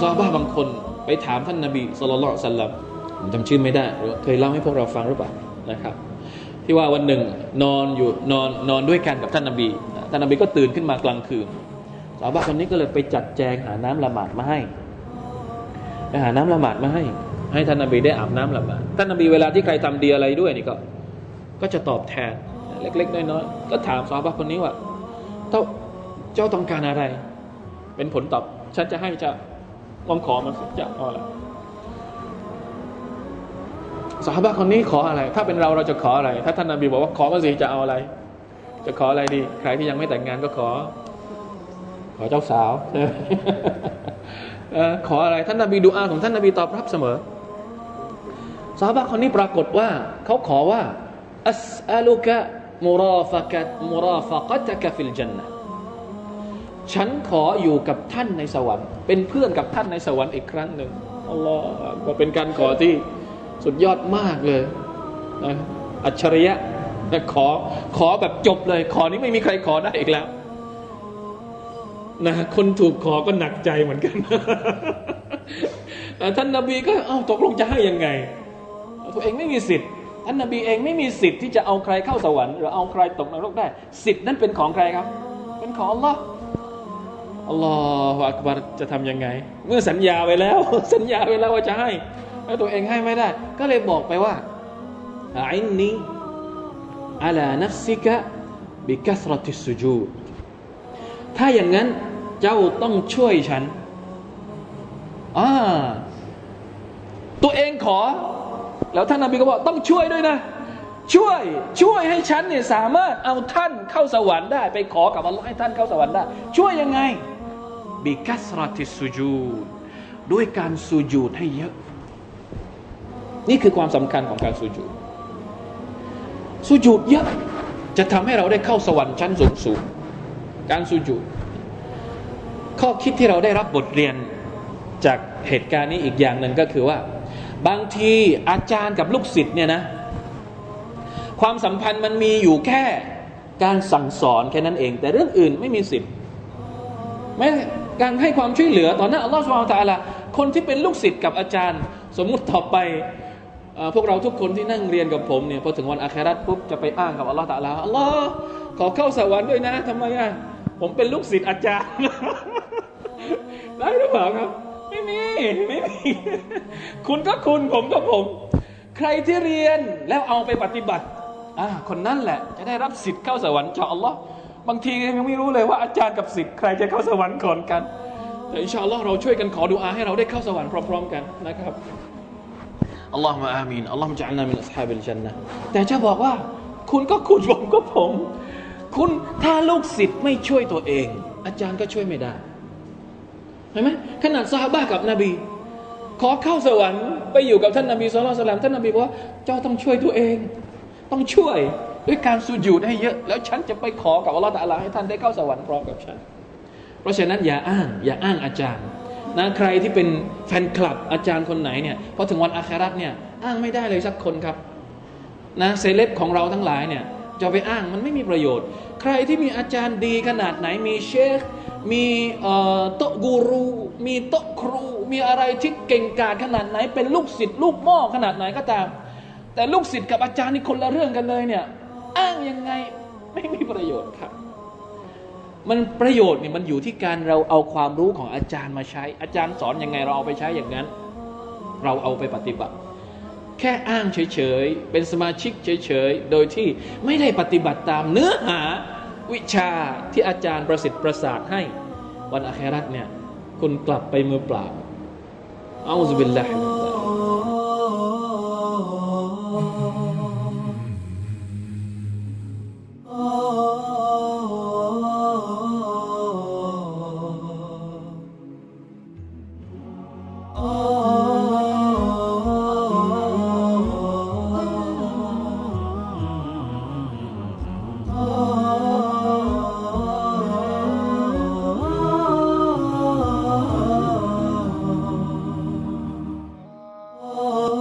ซอฮาบะบางคน ไปถามท่านนบีสุลต่านสัลลัมผมจำชื่อไม่ได้เคยเล่าให้พวกเราฟังหรือเปล่านะครับ ที่ว่าวันหนึ่งนอนอยู่นอนนอนด้วยกันกับท่านนบีท่านนบีก็ตื่นขึ้นมากลางคืนสาวบะคนนี้ก็เลยไปจัดแจงหาน้ำละหมาดมาให้ไปหาน้ำละหมาดมาให้ ให้ท่านนบีได้อาบน้ำละหมาดท่านนบีเวลาที่ใครทำดีอะไรด้วยนี่ก็ ก็จะตอบแทนเล็กๆน้อยๆก็ถามสาวบะคนนี้ว่าเจ้าเจ้าต้องการอะไร เป็นผลตอบฉันจะให้จะ ลองขอมันสิจะเอาอะไรสาบะคนนี้ขออะไร ถ้าเป็นเราเราจะขออะไร ถ้าท่านนบีบอกว่าขอมาสิจะเอาอะไร จะขออะไรดี ใครที่ยังไม่แต่งงานก็ขอ ขอเจ้าสาวเออขออะไร ท่านนบีดูอาของท่านนบีตอบรับเสมอสาบะคนนี้ปรากฏว่า เขาขอว่าอัสอัลุกะมุราฟะกะมุราฟะกะตะกะฟิลจันนะ ฉันขออยู่กับท่านในสวรรค์ เป็นเพื่อนกับท่านในสวรรค์อีกครั้งหนึ่งอัลลอฮฺก็เป็นการขอที่สุดยอดมากเลยนะอัจฉริยะนะขอขอแบบจบเลย ขอนี้ไม่มีใครขอได้อีกแล้วนะคนถูกขอก็หนักใจเหมือนกัน ท่านนบีก็เอาตกลงจะให้ยังไง ตัวเองไม่มีสิทธิ์ท่านนบีเองไม่มีสิทธิ์ที่จะเอาใครเข้าสวรรค์หรือเอาใครตกนรกได้ สิทธิ์นั้นเป็นของใครครับ เป็นของอัลลอฮ์ อัลลอฮฺอักบารจะทำยังไง เมื่อสัญญาไว้แล้ว สัญญาไว้แล้วว่าจะให้แล้วตัวเองให้ไม่ได้ ก็เลยบอกไปว่าอินนีอัลานัฟซิกะบิคัสรติสจูดถ้าอย่างนั้นเจ้าต้องช่วยฉันอ่าตัวเองขอ แล้วท่านนบีก็บอกต้องช่วยด้วยนะ ช่วยช่วยให้ฉันเนี่ยสามารถเอาท่านเข้าสวรรค์ได้ ไปขอกับอัลลอฮ์ให้ท่านเข้าสวรรค์ได้ ช่วยยังไง บิกัสรติสุจูดด้วยการสุจูดให้เยอะ นี่คือความสำคัญของการสุจูดสุจูดเยอะจะทำให้เราได้เข้าสวรรค์ชั้นสูงสูงการสุญูดข้อคิดที่เราได้รับบทเรียนจากเหตุการณ์นี้อีกอย่างหนึ่งก็คือว่า บางทีอาจารย์กับลูกศิษย์เนี่ยนะความสัมพันธ์มันมีอยู่แค่การสั่งสอนแค่นั้นเอง แต่เรื่องอื่นไม่มีสิทธิ์ไม่ การให้ความช่วยเหลือตอนนั้นอัลลอฮฺสุบฮานะฮูวะตะอาลาคนที่เป็นลูกศิษย์กับอาจารย์ สมมุติต่อไปพวกเราทุกคนที่นั่งเรียนกับผมเนี่ยพอถึงวันอาคราตปุ๊บจะไปอ้างกับอัลลอฮฺตะลาอัลลอฮ์ขอเข้าสวรรค์ด้วยนะทำไมอะผมเป็นลูกศิษย์อาจารย์ได้หรือเปล่าครับ ไม่มีไม่มี คุณก็คุณผมก็ผม ใครที่เรียนแล้วเอาไปปฏิบัติอ่าคนนั้นแหละ จะได้รับสิทธิ์เข้าสวรรค์จากอัลลอฮ์ บางทียังไม่รู้เลยว่าอาจารย์กับสิทธิ์ใครจะเข้าสวรรค์ก่อนกัน แต่อินชาอัลลอฮ์เราช่วยกันขอดุอาให้เราได้เข้าสวรรค์พร้อมๆกันนะครับอัลลอฮฺมะอามีนอัลลอฮฺมะจัลนามินอัศฮาบิลจันนะแต่จะบอกว่า คุณก็คุณผมก็ผม คุณถ้าลูกศิษย์ไม่ช่วยตัวเอง อาจารย์ก็ช่วยไม่ได้เห็นไหมขนาดซาฮาบะกับนบี ขอเข้าสวรรค์ไปอยู่กับท่านนบีสุลต่านท่านนบีบอกว่าเจ้าต้องช่วยตัวเอง ต้องช่วย ด้วยการสุญูดให้เยอะ แล้วฉันจะไปขอกับอัลลอฮฺตะอาลาให้ท่านได้เข้าสวรรค์พร้อมกับฉัน เพราะฉะนั้นอย่าอ้าง อย่าอ้างอาจารย์นะใครที่เป็นแฟนคลับอาจารย์คนไหนเนี่ยพอถึงวันอาคราตเนี่ยอ้างไม่ได้เลยสักคนครับนะเซเลบของเราทั้งหลายเนี่ยจะไปอ้างมันไม่มีประโยชน์ ใครที่มีอาจารย์ดีขนาดไหนมีเชค มีโตะกูรู มีโตะครู มีอะไรที่เก่งกาจขนาดไหน เป็นลูกศิษย์ลูกหม้อขนาดไหนก็ตาม แต่ลูกศิษย์กับอาจารย์นี่คนละเรื่องกันเลยเนี่ย อ้างยังไงไม่มีประโยชน์ครับมันประโยชน์เนี่ยมันอยู่ที่การเราเอาความรู้ของอาจารย์มาใช้ อาจารย์สอนยังไงเราเอาไปใช้อย่างนั้น เราเอาไปปฏิบัติ แค่อ้างเฉยๆ เป็นสมาชิกเฉยๆ โดยที่ไม่ได้ปฏิบัติตามเนื้อหาวิชาที่อาจารย์ประสิทธิ์ประสาทให้ วันอาคราตเนี่ยคุณกลับไปมือเปล่าเอัลลอฮฺบิลลา Oh